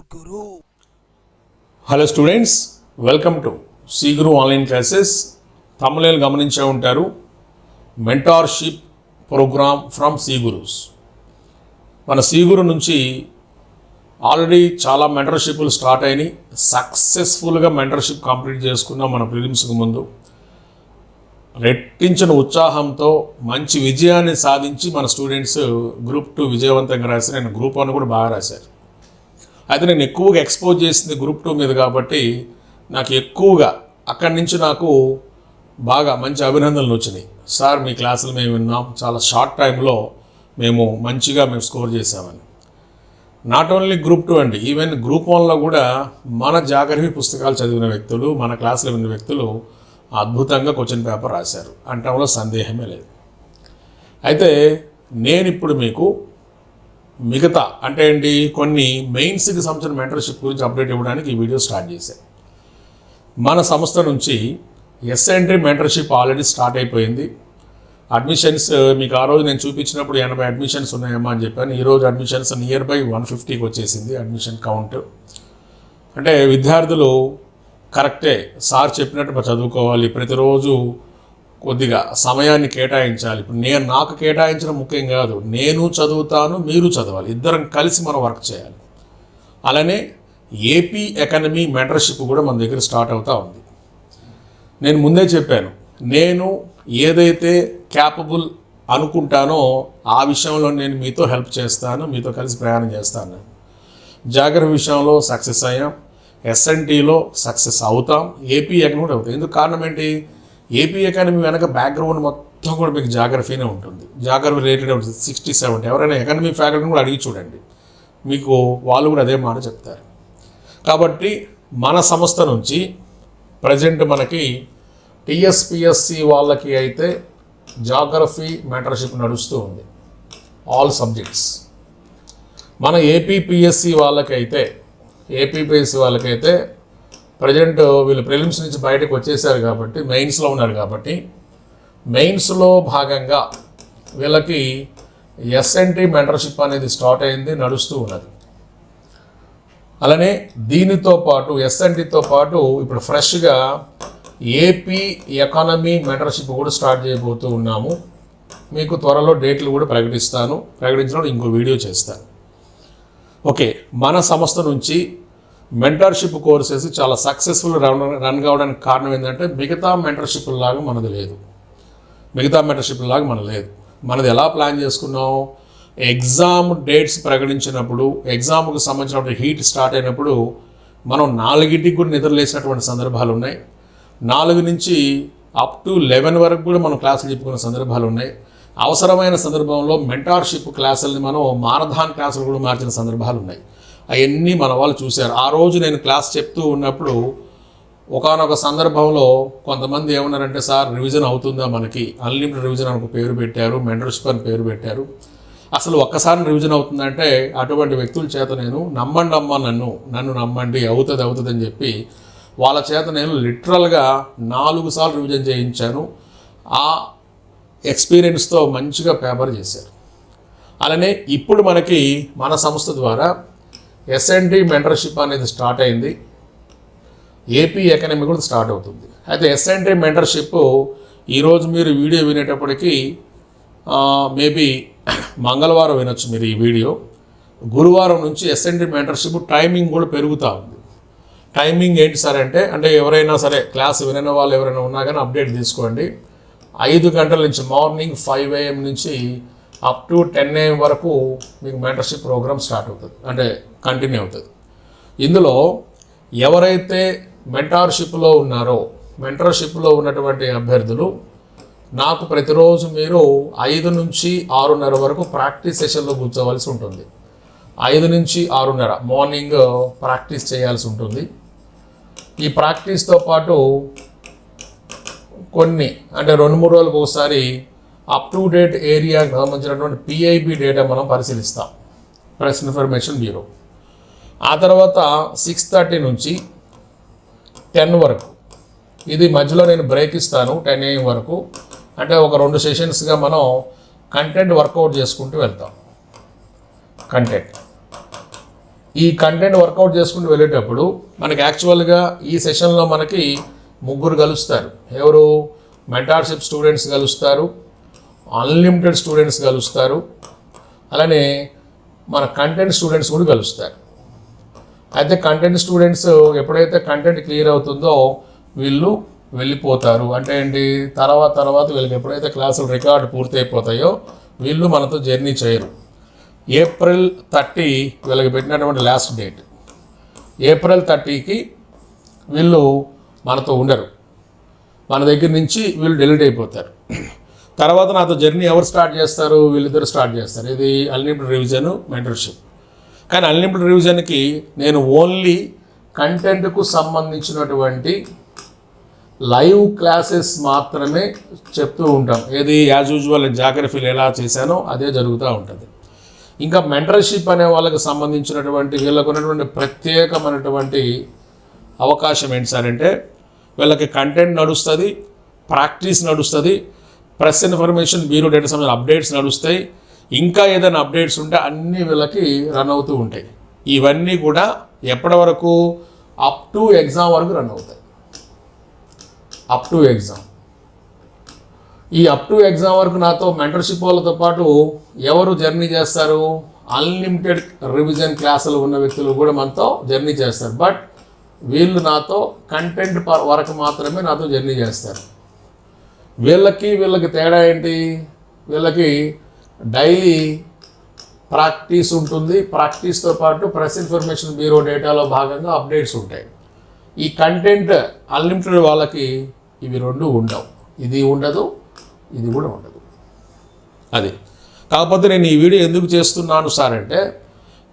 Guru. Hello students welcome to సీగురు online classes తమిళలు గమనించే ఉంటారు. మెంటార్షిప్ ప్రోగ్రామ్ ఫ్రమ్ సీగురుస్ మన సీగురు నుంచి ఆల్రెడీ చాలా మెంటర్షిప్లు స్టార్ట్ అయినాయి. సక్సెస్ఫుల్గా మెంటర్షిప్ కంప్లీట్ చేసుకున్నాం మన ప్రిలిమ్స్కి ముందు. రెట్టించిన ఉత్సాహంతో మంచి విజయాన్ని సాధించి మన స్టూడెంట్స్ గ్రూప్ టూ విజయవంతంగా రాశారు. నేను గ్రూప్ వన్ కూడా బాగా రాశారు. అయితే నేను ఎక్కువగా ఎక్స్పోజ్ చేసింది గ్రూప్ టూ మీద కాబట్టి నాకు ఎక్కువగా అక్కడి నుంచి నాకు బాగా మంచి అభినందనలు వచ్చినాయి. సార్ మీ క్లాసులు మేము విన్నాం. చాలా షార్ట్ టైంలో మేము మంచిగా మేము స్కోర్ చేసామని నాట్ ఓన్లీ గ్రూప్ టూ అండి ఈవెన్ గ్రూప్ వన్లో కూడా మన జాగ్రఫీ పుస్తకాలు చదివిన వ్యక్తులు మన క్లాసులు విన్న వ్యక్తులు అద్భుతంగా క్వశ్చన్ పేపర్ రాశారు. అంటంలో సందేహమే లేదు. అయితే నేను ఇప్పుడు మీకు మిగతా అంటే ఏంటి కొన్ని మెయిన్స్కి సంబంధించిన మెంటర్షిప్ గురించి అప్డేట్ ఇవ్వడానికి ఈ వీడియో స్టార్ట్ చేశాను మన సంస్థ నుంచి ఎస్ఎంట్రీ మెంటర్షిప్ ఆల్రెడీ స్టార్ట్ అయిపోయింది. అడ్మిషన్స్ మీకు ఆ రోజు నేను చూపించినప్పుడు ఎనభై అడ్మిషన్స్ ఉన్నాయమ్మా అని చెప్పాను. ఈరోజు అడ్మిషన్స్ నియర్ బై వన్ ఫిఫ్టీకి వచ్చేసింది అడ్మిషన్ కౌంట్ అంటే విద్యార్థులు కరెక్టే సార్ చెప్పినట్టు చదువుకోవాలి. ప్రతిరోజు కొద్దిగా సమయాన్ని కేటాయించాలి. ఇప్పుడు నేను నాకు కేటాయించడం ముఖ్యం కాదు. నేను చదువుతాను మీరు చదవాలి. ఇద్దరం కలిసి మనం వర్క్ చేయాలి. అలానే ఏపీ ఎకానమీ మెంటర్షిప్ కూడా మన దగ్గర స్టార్ట్ అవుతూ ఉంది. నేను ముందే చెప్పాను. నేను ఏదైతే క్యాపబుల్ అనుకుంటానో ఆ విషయంలో నేను మీతో హెల్ప్ చేస్తాను మీతో కలిసి ప్రయాణం చేస్తాను. జాగ్రత్త విషయంలో సక్సెస్ అయ్యాం. ఎస్ఎన్టీలో సక్సెస్ అవుతాం. ఏపీ ఎకనమీ అవుతాం. ఎందుకు కారణం ఏంటి? ఏపీ ఎకానమీ వెనక బ్యాక్గ్రౌండ్ మొత్తం కూడా మీకు జాగ్రఫీనే ఉంటుంది. జాగ్రఫీ రిలేటెడ్ ఉంటుంది. సిక్స్టీ సెవెంటీ ఎవరైనా ఎకానమీ ఫ్యాకల్టీని కూడా అడిగి చూడండి. మీకు వాళ్ళు కూడా అదే మాట చెప్తారు. కాబట్టి మన సంస్థ నుంచి ప్రజెంట్ మనకి టీఎస్పిఎస్సి వాళ్ళకి అయితే జాగ్రఫీ మెంటర్షిప్ నడుస్తూ ఉంది. ఆల్ సబ్జెక్ట్స్ మన ఏపీపిఎస్సి వాళ్ళకైతే ఏపీపిఎస్సి వాళ్ళకైతే ప్రజెంట్ వీళ్ళు ప్రిలిమ్స్ నుంచి బయటకు వచ్చేసారు కాబట్టి మెయిన్స్లో ఉన్నారు కాబట్టి మెయిన్స్లో భాగంగా వీళ్ళకి ఎస్ఎన్టీ మెంటర్షిప్ అనేది స్టార్ట్ అయింది నడుస్తూ ఉన్నది. అలానే దీనితో పాటు ఎస్ఎన్టీతో పాటు ఇప్పుడు ఫ్రెష్గా ఏపీ ఎకానమీ మెంటర్షిప్ కూడా స్టార్ట్ చేయబోతూ ఉన్నాము. మీకు త్వరలో డేట్లు కూడా ప్రకటిస్తాను. ప్రకటించడం ఇంకో వీడియో చేస్తాను. ఓకే మన సంస్థ నుంచి మెంటర్షిప్ కోర్సెస్ చాలా సక్సెస్ఫుల్ రన్ రన్ కావడానికి కారణం ఏంటంటే మిగతా మెంటర్షిప్ లాగా మనది లేదు. మిగతా మెంటర్షిప్ లాగా మన లేదు. మనది ఎలా ప్లాన్ చేసుకున్నాం? ఎగ్జామ్ డేట్స్ ప్రకటించినప్పుడు ఎగ్జామ్కు సంబంధించినప్పుడు హీట్ స్టార్ట్ అయినప్పుడు మనం నాలుగింటికి కూడా నిద్రలేసినటువంటి సందర్భాలు ఉన్నాయి. నాలుగు నుంచి అప్ టు లెవెన్ వరకు కూడా మనం క్లాసులు చెప్పుకున్న సందర్భాలు ఉన్నాయి. అవసరమైన సందర్భంలో మెంటార్షిప్ క్లాసుల్ని మనం మారధాన్ క్లాసులు కూడా మార్చిన సందర్భాలు ఉన్నాయి. అవన్నీ మన వాళ్ళు చూశారు. ఆ రోజు నేను క్లాస్ చెప్తూ ఉన్నప్పుడు ఒకనొక సందర్భంలో కొంతమంది ఏమన్నారంటే సార్ రివిజన్ అవుతుందా మనకి? అన్లిమిటెడ్ రివిజన్ అని ఒక పేరు పెట్టారు మెంటర్షిప్ అని పేరు పెట్టారు. అసలు ఒక్కసారి రివిజన్ అవుతుందంటే అటువంటి వ్యక్తుల చేత నేను నమ్మండి అమ్మ నన్ను నన్ను నమ్మండి అవుతుంది అవుతుంది అని చెప్పి వాళ్ళ చేత నేను లిటరల్గా నాలుగు సార్లు రివిజన్ చేయించాను. ఆ ఎక్స్పీరియన్స్తో మంచిగా పేపర్ చేశారు. అలానే ఇప్పుడు మనకి మన సంస్థ ద్వారా ఎస్ఎన్టీ మెంటర్షిప్ అనేది స్టార్ట్ అయింది. ఏపీ ఎకనమీ కూడా స్టార్ట్ అవుతుంది. అయితే ఎస్ఎన్టీ మెంటర్షిప్ ఈరోజు మీరు వీడియో వినేటప్పటికీ మేబీ మంగళవారం వినొచ్చు మీరు ఈ వీడియో. గురువారం నుంచి ఎస్ఎన్టీ మెంటర్షిప్ టైమింగ్ కూడా పెరుగుతూ ఉంది. టైమింగ్ ఏంటి సార్ అంటే అంటే ఎవరైనా సరే క్లాస్ వినని వాళ్ళు ఎవరైనా ఉన్నా కానీ అప్డేట్ తీసుకోండి. ఐదు గంటల నుంచి మార్నింగ్ ఫైవ్ ఏఎం నుంచి అప్ టు టెన్ ఏఎం వరకు మీకు మెంటర్షిప్ ప్రోగ్రామ్ స్టార్ట్ అవుతుంది. అంటే కంటిన్యూ అవుతుంది. ఇందులో ఎవరైతే మెంటార్షిప్లో ఉన్నారో మెంటర్షిప్లో ఉన్నటువంటి అభ్యర్థులు నాకు ప్రతిరోజు మీరు ఐదు నుంచి ఆరున్నర వరకు ప్రాక్టీస్ సెషన్లో కూర్చోవలసి ఉంటుంది. ఐదు నుంచి ఆరున్నర మార్నింగ్ ప్రాక్టీస్ చేయాల్సి ఉంటుంది. ఈ ప్రాక్టీస్తో పాటు కొన్ని అంటే రెండు మూడు రోజులకు ఒకసారి అప్ టు డేట్ ఏరియాకి సంబంధించినటువంటి పిఐబి డేటా మనం పరిశీలిస్తాం. ప్రెస్ ఇన్ఫర్మేషన్ బ్యూరో ఆ తర్వాత సిక్స్ థర్టీ నుంచి టెన్ వరకు. ఇది మధ్యలో నేను బ్రేక్ ఇస్తాను టెన్ ఏఎం వరకు. అంటే ఒక రెండు సెషన్స్గా మనం కంటెంట్ వర్కౌట్ చేసుకుంటూ వెళ్తాం. కంటెంట్ ఈ కంటెంట్ వర్కౌట్ చేసుకుంటూ వెళ్ళేటప్పుడు మనకి యాక్చువల్గా ఈ సెషన్లో మనకి ముగ్గురు కలుస్తారు. ఎవరు? మెంటార్షిప్ స్టూడెంట్స్ కలుస్తారు. అన్లిమిటెడ్ స్టూడెంట్స్ కలుస్తారు. అలానే మన కంటెంట్ స్టూడెంట్స్ కూడా కలుస్తారు. అయితే కంటెంట్ స్టూడెంట్స్ ఎప్పుడైతే కంటెంట్ క్లియర్ అవుతుందో వీళ్ళు వెళ్ళిపోతారు. అంటే ఏంటి? తర్వాత తర్వాత వీళ్ళకి ఎప్పుడైతే క్లాసులు రికార్డు పూర్తయిపోతాయో వీళ్ళు మనతో జర్నీ చేయరు. ఏప్రిల్ థర్టీ వీళ్ళకి పెట్టినటువంటి లాస్ట్ డేట్ ఏప్రిల్ థర్టీకి వీళ్ళు మనతో ఉండరు. మన దగ్గర నుంచి వీళ్ళు డెలిట్ అయిపోతారు. తర్వాత నాతో జర్నీ ఎవరు స్టార్ట్ చేస్తారు? వీళ్ళిద్దరు స్టార్ట్ చేస్తారు. ఇది అన్లిమిటెడ్ రివిజన్ మెంటర్షిప్ కానీ అన్లిమిటెడ్ రివిజన్కి నేను ఓన్లీ కంటెంట్కు సంబంధించినటువంటి లైవ్ క్లాసెస్ మాత్రమే చెప్తూ ఉంటాం. ఏది యాజ్ యూజువల్ జాగ్రఫీలు ఎలా చేశానో అదే జరుగుతూ ఉంటుంది. ఇంకా మెంటర్షిప్ అనే వాళ్ళకి సంబంధించినటువంటి వీళ్ళకు ఉన్నటువంటి ప్రత్యేకమైనటువంటి అవకాశం ఏంటి సార్ అంటే వీళ్ళకి కంటెంట్ నడుస్తుంది ప్రాక్టీస్ నడుస్తుంది ప్రెస్ ఇన్ఫర్మేషన్ బ్యూరో డేటా సంబంధించిన అప్డేట్స్ నడుస్తాయి. ఇంకా ఏదైనా అప్డేట్స్ ఉంటే అన్ని వీళ్ళకి రన్ అవుతూ ఉంటాయి. ఇవన్నీ కూడా ఎప్పటి వరకు? అప్ టు ఎగ్జామ్ వరకు రన్ అవుతాయి. అప్ టు ఎగ్జామ్ ఈ అప్ టు ఎగ్జామ్ వరకు నాతో మెంటర్షిప్ వాళ్ళతో పాటు ఎవరు జర్నీ చేస్తారు? అన్లిమిటెడ్ రివిజన్ క్లాసులు ఉన్న వ్యక్తులు కూడా మనతో జర్నీ చేస్తారు. బట్ వీళ్ళు నాతో కంటెంట్ వరకు మాత్రమే నాతో జర్నీ చేస్తారు. వీళ్ళకి వీళ్ళకి తేడా ఏంటి? వీళ్ళకి డైలీ ప్రాక్టీస్ ఉంటుంది. ప్రాక్టీస్తో పాటు ప్రెస్ ఇన్ఫర్మేషన్ బ్యూరో డేటాలో భాగంగా అప్డేట్స్ ఉంటాయి. ఈ కంటెంట్ అన్లిమిటెడ్ వాళ్ళకి ఇవి రెండు ఉండవు. ఇది ఉండదు ఇది కూడా ఉండదు. అది. కాకపోతే నేను ఈ వీడియో ఎందుకు చేస్తున్నాను సార్ అంటే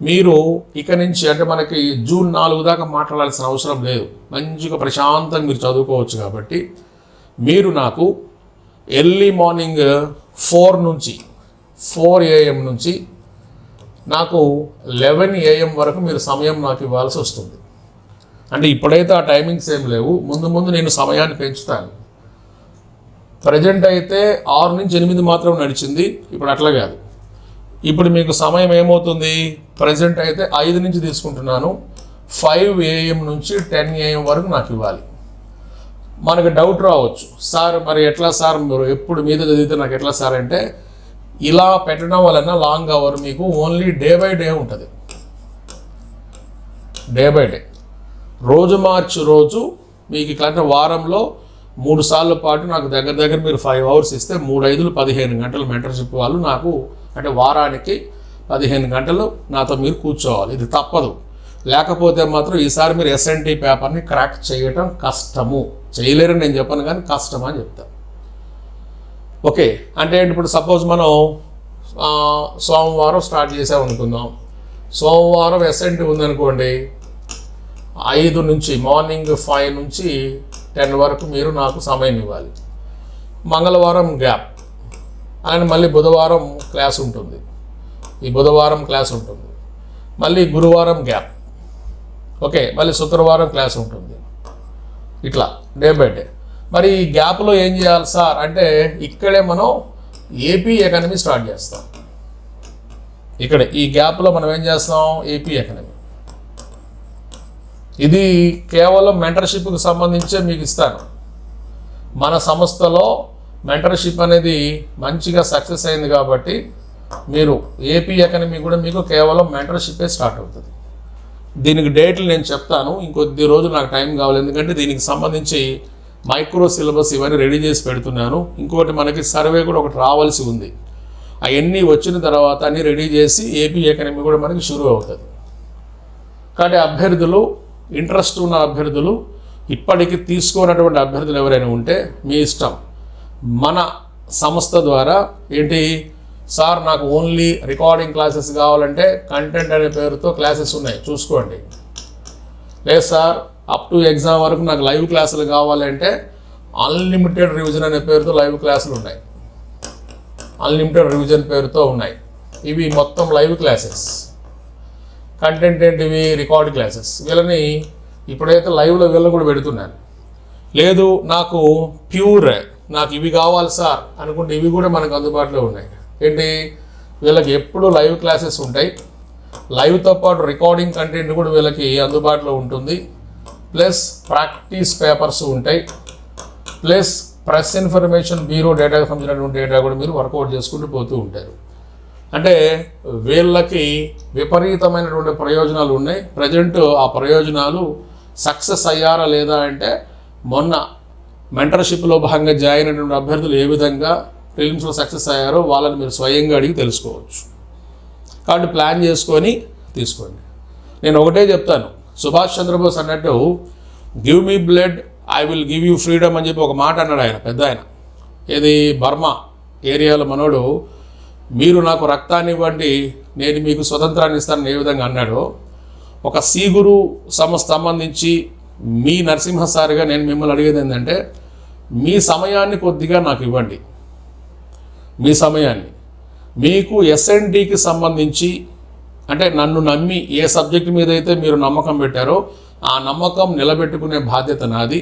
మీరు ఇక నుంచి అంటే మనకి జూన్ నాలుగు దాకా మాట్లాడాల్సిన అవసరం లేదు. మంచిగా ప్రశాంతంగా మీరు చదువుకోవచ్చు కాబట్టి మీరు నాకు ఎర్లీ మార్నింగ్ ఫోర్ నుంచి ఫోర్ ఏఎం నుంచి నాకు లెవెన్ ఏఎం వరకు మీరు సమయం నాకు ఇవ్వాల్సి వస్తుంది. అంటే ఇప్పుడైతే ఆ టైమింగ్స్ ఏం లేవు. ముందు ముందు నేను సమయాన్ని పెంచుతాను. ప్రజెంట్ అయితే ఆరు నుంచి ఎనిమిది మాత్రం నడిచింది. ఇప్పుడు అట్లా కాదు. ఇప్పుడు మీకు సమయం ఏమవుతుంది? ప్రజెంట్ అయితే ఐదు నుంచి తీసుకుంటున్నాను. ఫైవ్ ఏఎం నుంచి టెన్ ఏఎం వరకు నాకు ఇవ్వాలి. మనకు డౌట్ రావచ్చు. సార్ మరి ఎట్లా సార్? మీరు ఎప్పుడు మీద చదివితే నాకు ఎట్లా సార్? అంటే ఇలా పెట్టడం వలన లాంగ్ అవర్ మీకు ఓన్లీ డే బై డే ఉంటుంది. డే బై డే రోజు మార్చి రోజు మీకు ఇట్లాంటి వారంలో మూడు సార్ల పాటు నాకు దగ్గర దగ్గర మీరు ఫైవ్ అవర్స్ ఇస్తే మూడు ఐదులు పదిహేను గంటలు మెంటర్షిప్ వాళ్ళు నాకు అంటే వారానికి పదిహేను గంటలు నాతో మీరు కూర్చోవాలి. ఇది తప్పదు. లేకపోతే మాత్రం ఈసారి మీరు ఎస్ఎన్టీ పేపర్ని క్రాక్ చేయటం కష్టము. చేయలేరని నేను చెప్పను కానీ కష్టం అని చెప్తాను ఓకే అంటే ఇప్పుడు సపోజ్ మనం సోమవారం స్టార్ట్ చేసాం అనుకుందాం సోమవారం ఎస్ఎన్టీ ఉందనుకోండి ఐదు నుంచి మార్నింగ్ ఫైవ్ నుంచి టెన్ వరకు మీరు నాకు సమయం ఇవ్వాలి. మంగళవారం గ్యాప్ అలానే మళ్ళీ బుధవారం క్లాస్ ఉంటుంది. ఈ బుధవారం క్లాస్ ఉంటుంది. మళ్ళీ గురువారం గ్యాప్ ఓకే మళ్ళీ శుక్రవారం క్లాస్ ఉంటుంది. ఇట్లా డే బై డే. మరి ఈ గ్యాప్లో ఏం చేయాలి సార్? అంటే ఇక్కడే మనం ఏపీ ఎకానమీ స్టార్ట్ చేస్తాం. ఇక్కడ ఈ గ్యాప్లో మనం ఏం చేస్తాం ఏపీ ఎకానమీ ఇది కేవలం మెంటర్షిప్కి సంబంధించే మీకు ఇస్తాను. మన సంస్థలో మెంటర్షిప్ అనేది మంచిగా సక్సెస్ అయింది కాబట్టి మీరు ఏపీ ఎకనమీ కూడా మీకు కేవలం మెంటర్షిప్పే స్టార్ట్ అవుతుంది. దీనికి డేట్లు నేను చెప్తాను. ఇంకొద్ది రోజులు నాకు టైం కావాలి. ఎందుకంటే దీనికి సంబంధించి మైక్రో సిలబస్ ఇవన్నీ రెడీ చేసి పెడుతున్నాను. ఇంకోటి మనకి సర్వే కూడా ఒకటి రావాల్సి ఉంది. అవన్నీ వచ్చిన తర్వాత అన్నీ రెడీ చేసి ఏపీ ఎకనమీ కూడా మనకి షురూ అవుతుంది. కానీ అభ్యర్థులు ఇంట్రెస్ట్ ఉన్న అభ్యర్థులు ఇప్పటికి తీసుకోనటువంటి అభ్యర్థులు ఎవరైనా ఉంటే మీ ఇష్టం. మన సంస్థ ద్వారా ఏంటి సార్ నాకు ఓన్లీ రికార్డింగ్ క్లాసెస్ కావాలంటే కంటెంట్ అనే పేరుతో క్లాసెస్ ఉన్నాయి. చూసుకోండి. లేదు సార్ అప్ టు ఎగ్జామ్ వరకు నాకు లైవ్ క్లాసులు కావాలంటే అన్లిమిటెడ్ రివిజన్ అనే పేరుతో లైవ్ క్లాసులు ఉన్నాయి. అన్లిమిటెడ్ రివిజన్ పేరుతో ఉన్నాయి. ఇవి మొత్తం లైవ్ క్లాసెస్ కంటెంట్ ఏంటివి? రికార్డ్ క్లాసెస్ వీళ్ళని ఇప్పుడైతే లైవ్లో వీళ్ళు కూడా పెడుతున్నాను. లేదు నాకు ప్యూర్ నాకు ఇవి కావాలి సార్ అనుకుంటే ఇవి కూడా మనకు అందుబాటులో ఉన్నాయి. ఏంటి? వీళ్ళకి ఎప్పుడు లైవ్ క్లాసెస్ ఉంటాయి. లైవ్తో పాటు రికార్డింగ్ కంటెంట్ కూడా వీళ్ళకి అందుబాటులో ఉంటుంది. ప్లస్ ప్రాక్టీస్ పేపర్స్ ఉంటాయి. ప్లస్ ప్రెస్ ఇన్ఫర్మేషన్ బ్యూరో డేటాకు సంబంధించినటువంటి డేటా కూడా మీరు వర్కౌట్ చేసుకుంటూ పోతూ ఉంటారు. అంటే వీళ్ళకి విపరీతమైనటువంటి ప్రయోజనాలు ఉన్నాయి. ప్రజెంట్ ఆ ప్రయోజనాలు సక్సెస్ అయ్యారా లేదా అంటే మొన్న మెంటర్షిప్లో భాగంగా జాయిన్ అయినటువంటి అభ్యర్థులు ఏ విధంగా ప్రిలిమ్స్లో సక్సెస్ అయ్యారో వాళ్ళని మీరు స్వయంగా అడిగి తెలుసుకోవచ్చు. కాబట్టి ప్లాన్ చేసుకొని తీసుకోండి. నేను ఒకటే చెప్తాను. సుభాష్ చంద్రబోస్ అన్నట్టు give me blood I will give you freedom అని చెప్పి ఒక మాట అన్నాడు ఆయన పెద్ద ఆయన. ఏది? బర్మా ఏరియాలో మనోడు మీరు నాకు రక్తాన్ని ఇవ్వండి నేను మీకు స్వతంత్రాన్ని ఇస్తానని ఏ విధంగా అన్నాడో ఒక సీగురు సంస్థ సంబంధించి మీ నరసింహ సారిగా నేను మిమ్మల్ని అడిగేది ఏంటంటే మీ సమయాన్ని కొద్దిగా నాకు ఇవ్వండి. మీ సమయాన్ని. మీకు ఎస్ఎన్డికి సంబంధించి అంటే నన్ను నమ్మి ఏ సబ్జెక్ట్ మీద అయితే మీరు నమ్మకం పెట్టారో ఆ నమ్మకం నిలబెట్టుకునే బాధ్యత నాది.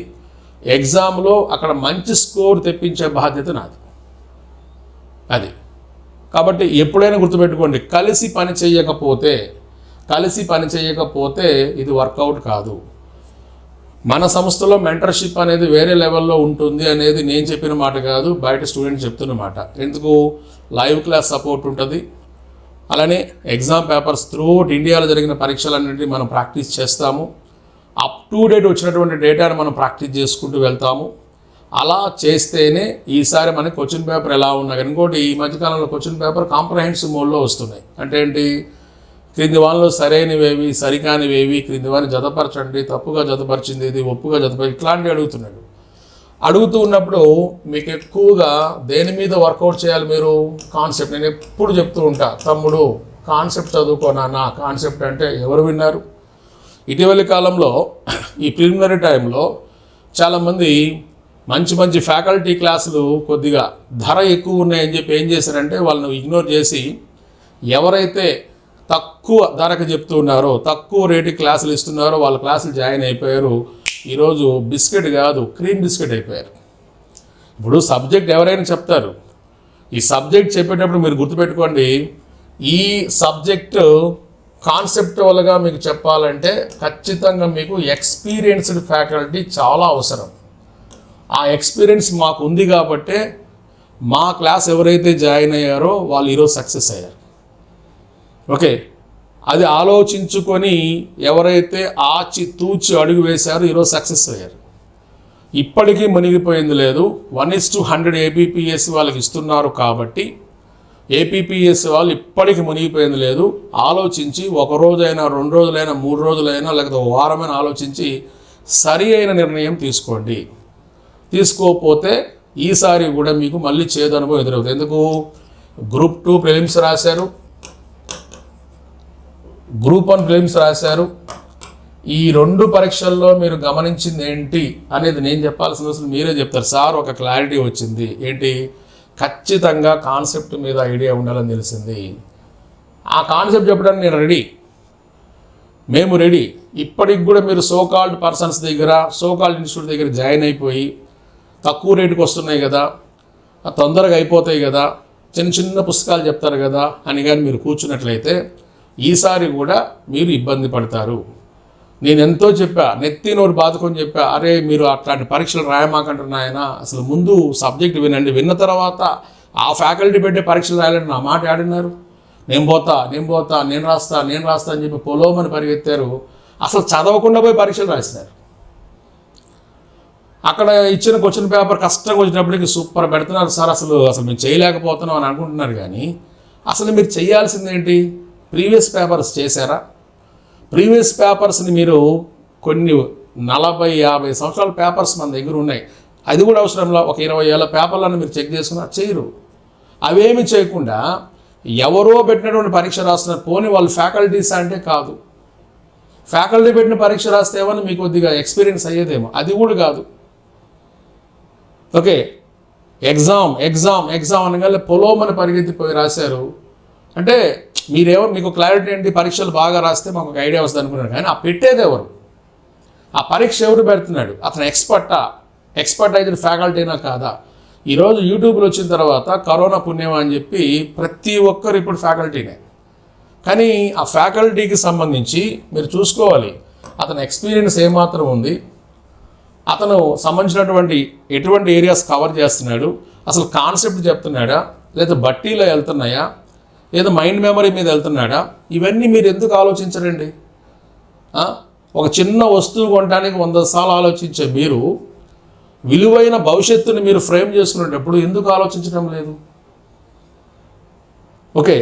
ఎగ్జామ్లో అక్కడ మంచి స్కోర్ తెప్పించే బాధ్యత నాది. అది. కాబట్టి ఎప్పుడైనా గుర్తుపెట్టుకోండి కలిసి పని చేయకపోతే కలిసి పని చేయకపోతే ఇది వర్కౌట్ కాదు. మన సంస్థలో మెంటర్షిప్ అనేది వేరే లెవెల్లో ఉంటుంది అనేది నేను చెప్పిన మాట కాదు బయట స్టూడెంట్ చెప్తున్న మాట. ఎందుకు? లైవ్ క్లాస్ సపోర్ట్ ఉంటుంది. అలానే ఎగ్జామ్ పేపర్స్ త్రూఅవుట్ ఇండియాలో జరిగిన పరీక్షలన్నింటినీ మనం ప్రాక్టీస్ చేస్తాము. అప్ టు డేట్ వచ్చినటువంటి డేటాను మనం ప్రాక్టీస్ చేసుకుంటూ వెళ్తాము. అలా చేస్తేనే ఈసారి మనకి క్వశ్చన్ పేపర్ ఎలా ఉన్నా కానీ ఇంకోటి ఈ మధ్యకాలంలో క్వశ్చన్ పేపర్ కాంప్రహెన్సివ్ మోడ్లో వస్తున్నాయి. అంటే ఏంటి? క్రింది వాళ్ళలో సరైనవేవి సరికానివేవి క్రింది వారిని జతపరచండి తప్పుగా జతపరిచింది ఇది ఒప్పుగా జతపరి ఇట్లాంటివి అడుగుతున్నాడు. అడుగుతూ ఉన్నప్పుడు మీకు ఎక్కువగా దేని మీద వర్కౌట్ చేయాలి మీరు? కాన్సెప్ట్. నేను ఎప్పుడు చెప్తూ ఉంటా తమ్ముడు కాన్సెప్ట్ చదువుకోనా నా కాన్సెప్ట్ అంటే ఎవరు విన్నారు? ఇటీవలి కాలంలో ఈ ప్రిలిమినరీ టైంలో చాలామంది మంచి మంచి ఫ్యాకల్టీ క్లాసులు కొద్దిగా ధర ఎక్కువ ఉన్నాయని చెప్పి ఏం చేశారంటే వాళ్ళని ఇగ్నోర్ చేసి ఎవరైతే తక్కువ ధరకు చెప్తున్నారో తక్కువ రేటు క్లాసులు ఇస్తున్నారో వాళ్ళ క్లాసులు జాయిన్ అయిపోయారు. ఈరోజు బిస్కెట్ కాదు క్రీమ్ బిస్కెట్ అయిపోయారు. ఇప్పుడు సబ్జెక్ట్ ఎవరైనా చెప్తారు. ఈ సబ్జెక్ట్ చెప్పేటప్పుడు మీరు గుర్తుపెట్టుకోండి ఈ సబ్జెక్టు కాన్సెప్టువల్గా మీకు చెప్పాలంటే ఖచ్చితంగా మీకు ఎక్స్పీరియన్స్డ్ ఫ్యాకల్టీ చాలా అవసరం. ఆ ఎక్స్పీరియన్స్ మాకు ఉంది కాబట్టే మా క్లాస్ ఎవరైతే జాయిన్ అయ్యారో వాళ్ళు ఈరోజు సక్సెస్ అయ్యారు. ఓకే. అది ఆలోచించుకొని ఎవరైతే ఆచి తూచి అడుగు వేశారో ఈరోజు సక్సెస్ అయ్యారు. ఇప్పటికీ మునిగిపోయింది లేదు. One is to hundred APPS వాళ్ళకి ఇస్తున్నారు కాబట్టి ఏపీపీఎస్ వాళ్ళు ఇప్పటికీ మునిగిపోయింది లేదు. ఆలోచించి ఒక రోజైనా రెండు రోజులైనా మూడు రోజులైనా లేకపోతే ఒక వారమైనా ఆలోచించి సరి అయిన నిర్ణయం తీసుకోండి. తీసుకోకపోతే ఈసారి కూడా మీకు మళ్ళీ చేదు అనుభవం ఎదురవుతుంది. ఎందుకు? గ్రూప్ టూ ప్రిలిమ్స్ రాశారు. గ్రూప్ వన్ ఫిలిమ్స్ రాశారు. ఈ రెండు పరీక్షల్లో మీరు గమనించింది ఏంటి అనేది నేను చెప్పాల్సిన అవసరం మీరే చెప్తారు. సార్ ఒక క్లారిటీ వచ్చింది. ఏంటి? ఖచ్చితంగా కాన్సెప్ట్ మీద ఐడియా ఉండాలని తెలిసింది. ఆ కాన్సెప్ట్ చెప్పడానికి నేను రెడీ. మేము రెడీ. ఇప్పటికి కూడా మీరు సోకాల్డ్ పర్సన్స్ దగ్గర సోకాల్డ్ ఇన్స్టిట్యూట్ దగ్గర జాయిన్ అయిపోయి తక్కువ రేటుకి వస్తున్నాయి కదా తొందరగా అయిపోతాయి కదా చిన్న చిన్న పుస్తకాలు చెప్తారు కదా అని కానీ మీరు కూర్చున్నట్లయితే ఈసారి కూడా మీరు ఇబ్బంది పడతారు. నేను ఎంతో చెప్పా నెత్తి నోరు బాదుకొని చెప్పా అరే మీరు అట్లాంటి పరీక్షలు రాయమాకంటున్నాయన అసలు ముందు సబ్జెక్ట్ వినండి. విన్న తర్వాత ఆ ఫ్యాకల్టీ పెట్టే పరీక్షలు రాయాలని నా మాట ఆడినారు. నేను పోతా నేను పోతా నేను రాస్తా నేను రాస్తా అని చెప్పి పొలోమని పరిగెత్తారు. అసలు చదవకుండా పోయి పరీక్షలు రాసినారు. అక్కడ ఇచ్చిన క్వశ్చన్ పేపర్ కష్టంగా వచ్చినప్పటికీ సూపర్ పెడుతున్నారు. సార్ అసలు అసలు మేము చేయలేకపోతున్నాం అని అనుకుంటున్నారు కానీ అసలు మీరు చేయాల్సింది ఏంటి ప్రీవియస్ పేపర్స్ చేశారా? ప్రీవియస్ పేపర్స్ని మీరు కొన్ని నలభై యాభై సంవత్సరాల పేపర్స్ మన దగ్గర ఉన్నాయి. అది కూడా అవసరంలో ఒక ఇరవై ఏళ్ళ పేపర్లను మీరు చెక్ చేసుకున్నా చేయరు. అవేమి చేయకుండా ఎవరో పెట్టినటువంటి పరీక్ష రాస్తున్నారు. పోనీ వాళ్ళు ఫ్యాకల్టీస్ అంటే కాదు. ఫ్యాకల్టీ పెట్టిన పరీక్ష రాస్తే ఏమన్నా మీకు కొద్దిగా ఎక్స్పీరియన్స్ అయ్యేదేమో. అది కూడా కాదు. ఓకే. ఎగ్జామ్ ఎగ్జామ్ ఎగ్జామ్ అనగానే పొలోమని పరిగెత్తిపోయి రాశారు. అంటే మీరేమో మీకు క్లారిటీ ఏంటి? పరీక్షలు బాగా రాస్తే మాకు ఒక ఐడియా వస్తుంది అనుకున్నారు కానీ ఆ పెట్టేది ఎవరు? ఆ పరీక్ష ఎవరు పెడుతున్నాడు? అతను ఎక్స్పర్టా ఎక్స్పర్ట్ అయితే ఫ్యాకల్టీనా కాదా? ఈరోజు యూట్యూబ్లో వచ్చిన తర్వాత కరోనా పుణ్యమా అని చెప్పి ప్రతి ఒక్కరు ఇప్పుడు ఫ్యాకల్టీనే కానీ ఆ ఫ్యాకల్టీకి సంబంధించి మీరు చూసుకోవాలి. అతని ఎక్స్పీరియన్స్ ఏమాత్రం ఉంది? అతను సంబంధించినటువంటి ఎటువంటి ఏరియాస్ కవర్ చేస్తున్నాడు? అసలు కాన్సెప్ట్ చెప్తున్నాడా? లేదా బట్టీలో వెళ్తున్నాయా? ఏదో మైండ్ మెమరీ మీద వెళ్తున్నాడా? ఇవన్నీ మీరు ఎందుకు ఆలోచించరండి? ఒక చిన్న వస్తువు కొనడానికి వంద సార్లు ఆలోచించే మీరు విలువైన భవిష్యత్తుని మీరు ఫ్రేమ్ చేసుకునేటప్పుడు ఎందుకు ఆలోచించడం లేదు? ఓకే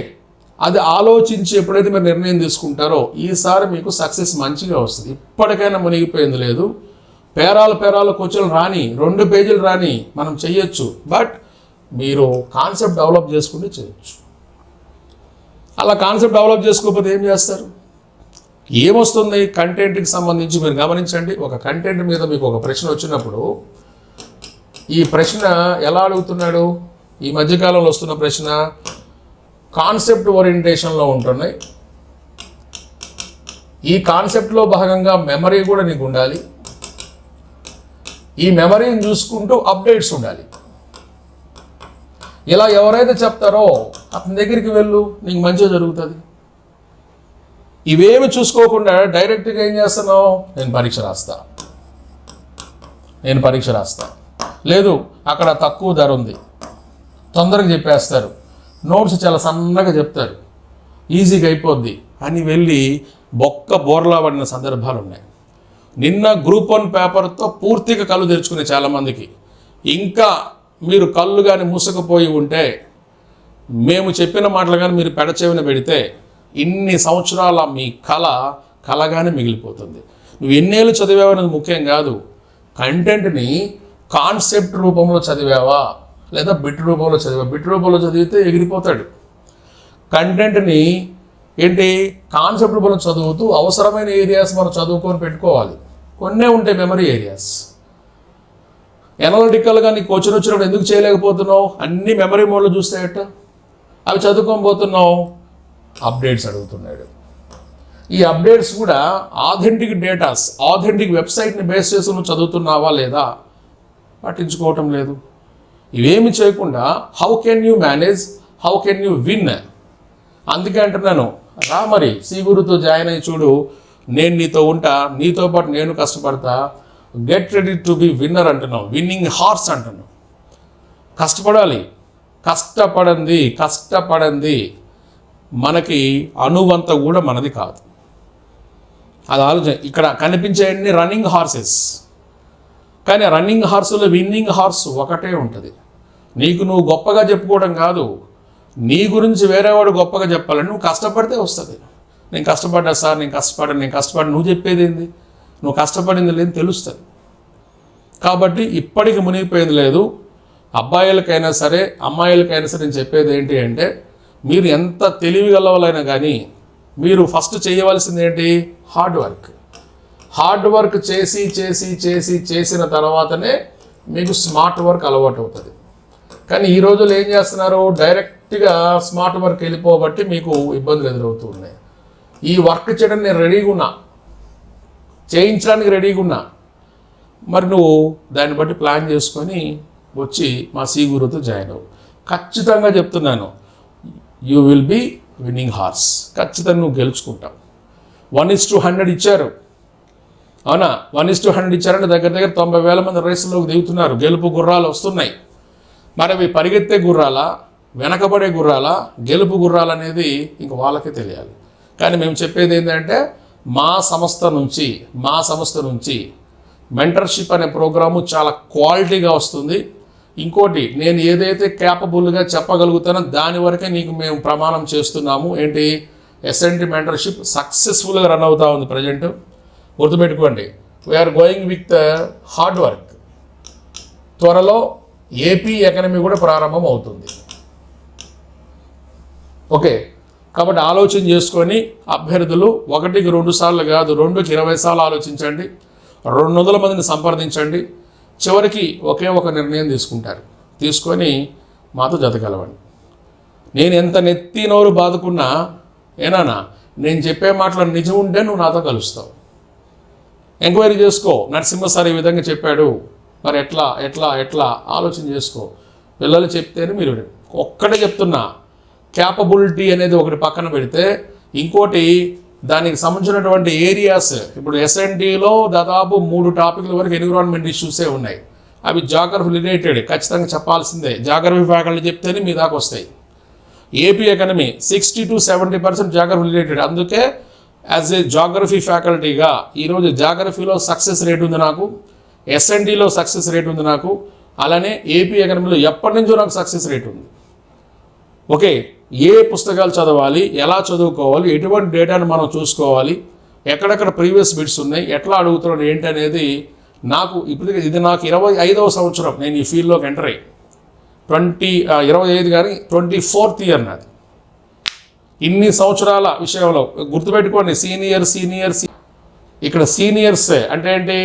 అది ఆలోచించి ఎప్పుడైతే మీరు నిర్ణయం తీసుకుంటారో ఈసారి మీకు సక్సెస్ మంచిగా వస్తుంది. ఇప్పటికైనా మునిగిపోయింది లేదు. పేరాలు పేరాలు కూర్చొని రాని రెండు పేజీలు రాని మనం చెయ్యొచ్చు. బట్ మీరు కాన్సెప్ట్ డెవలప్ చేసుకుంటే చేయొచ్చు అలా కాన్సెప్ట్ డెవలప్ చేసుకోకపోతే ఏం చేస్తారు? ఏమొస్తుంది కంటెంట్కి సంబంధించి మీరు గమనించండి. ఒక కంటెంట్ మీద మీకు ఒక ప్రశ్న వచ్చినప్పుడు ఈ ప్రశ్న ఎలా అడుగుతున్నాడు? ఈ మధ్యకాలంలో వస్తున్న ప్రశ్న కాన్సెప్ట్ ఓరియంటేషన్లో ఉంటున్నాయి. ఈ కాన్సెప్ట్లో భాగంగా మెమరీ కూడా నీకు ఉండాలి. ఈ మెమరీని చూసుకుంటూ అప్డేట్స్ ఉండాలి. ఇలా ఎవరైతే చెప్తారో అతని దగ్గరికి వెళ్ళు నీకు మంచిగా జరుగుతుంది. ఇవేమి చూసుకోకుండా డైరెక్ట్గా ఏం చేస్తున్నావు? నేను పరీక్ష రాస్తా. నేను పరీక్ష రాస్తా. లేదు అక్కడ తక్కువ ధర ఉంది. తొందరగా చెప్పేస్తారు. నోట్స్ చాలా సన్నగా చెప్తారు. ఈజీగా అయిపోద్ది. అని వెళ్ళి బొక్క బోర్లా పడిన సందర్భాలు ఉన్నాయి. నిన్న గ్రూప్ వన్ పేపర్తో పూర్తిగా కళ్ళు తెరుచుకునే చాలామందికి. ఇంకా మీరు కళ్ళు కానీ మూసకపోయి ఉంటే మేము చెప్పిన మాటలు కానీ మీరు పెడచెవిన పెడితే ఇన్ని సంవత్సరాల మీ కళ కలగానే మిగిలిపోతుంది. నువ్వు ఎన్నేళ్ళు చదివావనేది ముఖ్యం కాదు. కంటెంట్ని కాన్సెప్ట్ రూపంలో చదివావా? లేదా బిట్ రూపంలో చదివా బిట్ రూపంలో చదివితే ఎగిరిపోతాడు. కంటెంట్ని ఏంటి? కాన్సెప్ట్ రూపంలో చదువుతూ అవసరమైన ఏరియాస్ మనం చదువుకొని పెట్టుకోవాలి. కొన్నే ఉంటాయి మెమరీ ఏరియాస్ ఎనలిటికల్గా నీకు క్వశ్చన్ వచ్చినప్పుడు ఎందుకు చేయలేకపోతున్నావు? అన్ని మెమరీ మోడ్లు చూస్తే అవి చదువుకోబోతున్నావు అప్డేట్స్ అడుగుతున్నాడు. ఈ అప్డేట్స్ కూడా ఆథెంటిక్ డేటాస్ ఆథెంటిక్ వెబ్సైట్ని బేస్ చేసి నువ్వు చదువుతున్నావా లేదా? పట్టించుకోవటం లేదు. ఇవేమి చేయకుండా how can you manage how can you win అందుకే అంటున్నాను రా మరి సి గురుతో జాయిన్ అయ్యి చూడు. నేను నీతో ఉంటా నీతో పాటు నేను కష్టపడతా. Get ready to be winner అంటున్నాం విన్నింగ్ హార్స్ అంటున్నాం కష్టపడాలి. కష్టపడంది కష్టపడంది మనకి అనువంత కూడా మనది కాదు. అది ఆలోచన. ఇక్కడ కనిపించేయండి రన్నింగ్ హార్సెస్ కానీ రన్నింగ్ హార్సులో విన్నింగ్ హార్స్ ఒకటే ఉంటుంది. నీకు నువ్వు గొప్పగా చెప్పుకోవడం కాదు. నీ గురించి వేరేవాడు గొప్పగా చెప్పాలని నువ్వు కష్టపడితే వస్తుంది. నేను కష్టపడ్డా సార్ నేను కష్టపడ్డా నేను కష్టపడి నువ్వు చెప్పేది ఏంది? నువ్వు కష్టపడింది లేని తెలుస్తుంది. కాబట్టి ఇప్పటికి మునిగిపోయింది లేదు. అబ్బాయిలకైనా సరే అమ్మాయిలకైనా సరే నేను చెప్పేది ఏంటి అంటే మీరు ఎంత తెలివి గలవాలైనా కానీ మీరు ఫస్ట్ చేయవలసింది ఏంటి? Hard work. హార్డ్ వర్క్ చేసి చేసి చేసి చేసిన తర్వాతనే మీకు స్మార్ట్ వర్క్ అలవాటు అవుతుంది. కానీ ఈ రోజుల్లో ఏం చేస్తున్నారు? డైరెక్ట్గా స్మార్ట్ వర్క్ వెళ్ళిపోబట్టి మీకు ఇబ్బందులు ఎదురవుతూ ఉన్నాయి. ఈ వర్క్ చేయడం నేను రెడీగా ఉన్నా. చేయించడానికి రెడీగా ఉన్నా. మరి నువ్వు దాన్ని బట్టి ప్లాన్ చేసుకొని వచ్చి మా సి గురుతో జాయిన్ అవ్వు. ఖచ్చితంగా చెప్తున్నాను you will be winning horse ఖచ్చితంగా నువ్వు గెలుచుకుంటావు. వన్ ఇస్ టు హండ్రెడ్ ఇచ్చారు. అవునా? వన్ ఇస్ టు హండ్రెడ్ ఇచ్చారంటే దగ్గర దగ్గర తొంభై వేల మంది రేసులోకి దిగుతున్నారు. గెలుపు గుర్రాలు వస్తున్నాయి. మరి అవి పరిగెత్తే గుర్రాలా? వెనకబడే గుర్రాలా? గెలుపు గుర్రాలు అనేది ఇంక వాళ్ళకే తెలియాలి. కానీ మేము చెప్పేది ఏంటంటే మా సంస్థ నుంచి మా సంస్థ నుంచి మెంటర్షిప్ అనే ప్రోగ్రాము చాలా క్వాలిటీగా వస్తుంది. ఇంకోటి నేను ఏదైతే క్యాపబుల్గా చెప్పగలుగుతానో దాని వరకే నీకు మేము ప్రమాణం చేస్తున్నాము. ఏంటి? ఎస్ఎన్టీ మెంటర్షిప్ సక్సెస్ఫుల్గా రన్ అవుతా ఉంది ప్రజెంట్ గుర్తుపెట్టుకోండి we are going with hard work త్వరలో ఏపీ ఎకనమీ కూడా ప్రారంభం అవుతుంది. ఓకే కాబట్టి ఆలోచన చేసుకొని అభ్యర్థులు ఒకటికి రెండు సార్లు కాదు రెండుకి ఇరవై సార్లు ఆలోచించండి. రెండు వందల మందిని సంప్రదించండి. చివరికి ఒకే ఒక నిర్ణయం తీసుకుంటారు. తీసుకొని మాతో జతకలవండి. నేను ఎంత నెత్తి నోరు బాదుకున్నా ఏనానా నేను చెప్పే మాటలు నిజం ఉంటే నువ్వు నాతో కలుస్తావు. ఎంక్వైరీ చేసుకో. నరసింహ సార్ ఈ విధంగా చెప్పాడు. మరి ఎట్లా ఎట్లా ఎట్లా? ఆలోచన చేసుకో. పిల్లలు చెప్తేనే మీరు ఒక్కటే చెప్తున్నా. క్యాపబిలిటీ అనేది ఒకటి పక్కన పెడితే ఇంకోటి దానికి సంబంధించినటువంటి ఏరియాస్ ఇప్పుడు ఎస్ఎన్టీలో దాదాపు మూడు టాపిక్ల వరకు ఎన్విరాన్మెంట్ ఇష్యూసే ఉన్నాయి. అవి జాగ్రఫీ రిలేటెడ్ ఖచ్చితంగా చెప్పాల్సిందే. జాగ్రఫీ ఫ్యాకల్టీ చెప్తేనే మీ దాకా వస్తాయి. AP economy sixty to seventy percent geography related అందుకే యాజ్ ఏ జాగ్రఫీ ఫ్యాకల్టీగా ఈరోజు జాగ్రఫీలో సక్సెస్ రేట్ ఉంది నాకు ఎస్ఎన్టీలో సక్సెస్ రేట్ ఉంది నాకు అలానే ఏపీ ఎకనమీలో ఎప్పటి నుంచో నాకు సక్సెస్ రేట్ ఉంది. ఓకే ఏ పుస్తకాలు చదవాలి ఎలా చదువుకోవాలి ఎటువంటి డేటాను మనం చూసుకోవాలి ఎక్కడెక్కడ ప్రీవియస్ బిట్స్ ఉన్నాయి ఎట్లా అడుగుతున్నాడు ఏంటి అనేది నాకు ఇప్పటికే ఇది నాకు ఇరవై ఐదవ సంవత్సరం నేను ఈ ఫీల్డ్లోకి ఎంటర్ అయ్యి. ట్వంటీ ఇరవై ఐదు కానీ ట్వంటీ ఫోర్త్ ఇయర్ నాది. ఇన్ని సంవత్సరాల విషయంలో గుర్తుపెట్టుకోండి సీనియర్ సీనియర్స్ ఇక్కడ సీనియర్స్ అంటే ఏంటి?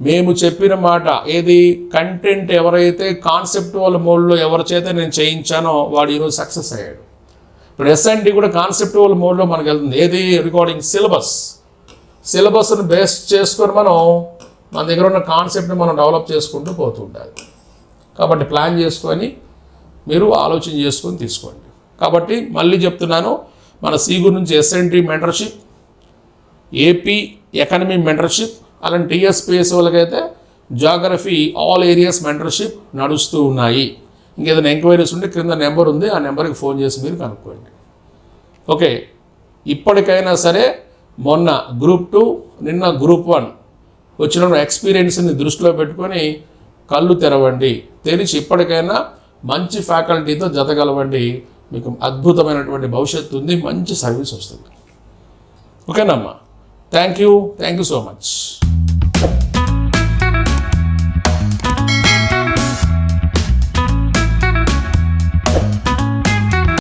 మేము చెప్పిన మాట ఏది? కంటెంట్ ఎవరైతే కాన్సెప్టువల్ మోడ్లో ఎవరి చేత నేను చేయించానో వాడు ఈరోజు సక్సెస్ అయ్యాడు. ఇప్పుడు ఎస్ఎన్టీ కూడా కాన్సెప్టువల్ మోడ్లో మనకు వెళ్తుంది. ఏది? రికార్డింగ్ సిలబస్ సిలబస్ని బేస్ చేసుకొని మనం మన దగ్గర ఉన్న కాన్సెప్ట్ని మనం డెవలప్ చేసుకుంటూ పోతూ ఉండాలి. కాబట్టి ప్లాన్ చేసుకొని మీరు ఆలోచన చేసుకొని తీసుకోండి. కాబట్టి మళ్ళీ చెప్తున్నాను మన సీగు నుంచి SNT mentorship AP economy mentorship అలాంటి టీఎస్పీఎస్ వాళ్ళకైతే జాగ్రఫీ ఆల్ ఏరియాస్ మెంటర్షిప్ నడుస్తూ ఉన్నాయి. ఇంకేదైనా ఎంక్వైరీస్ ఉంటే క్రింద నెంబర్ ఉంది ఆ నెంబర్కి ఫోన్ చేసి మీరు కనుక్కోండి. ఓకే ఇప్పటికైనా సరే మొన్న గ్రూప్ టూ నిన్న గ్రూప్ వన్ వచ్చిన ఎక్స్పీరియన్స్ని దృష్టిలో పెట్టుకొని కళ్ళు తెరవండి. తెరిచి ఇప్పటికైనా మంచి ఫ్యాకల్టీతో జతగలవండి మీకు అద్భుతమైనటువంటి భవిష్యత్తు ఉంది మంచి సర్వీస్ వస్తుంది. ఓకేనమ్మా? Thank you thank you so much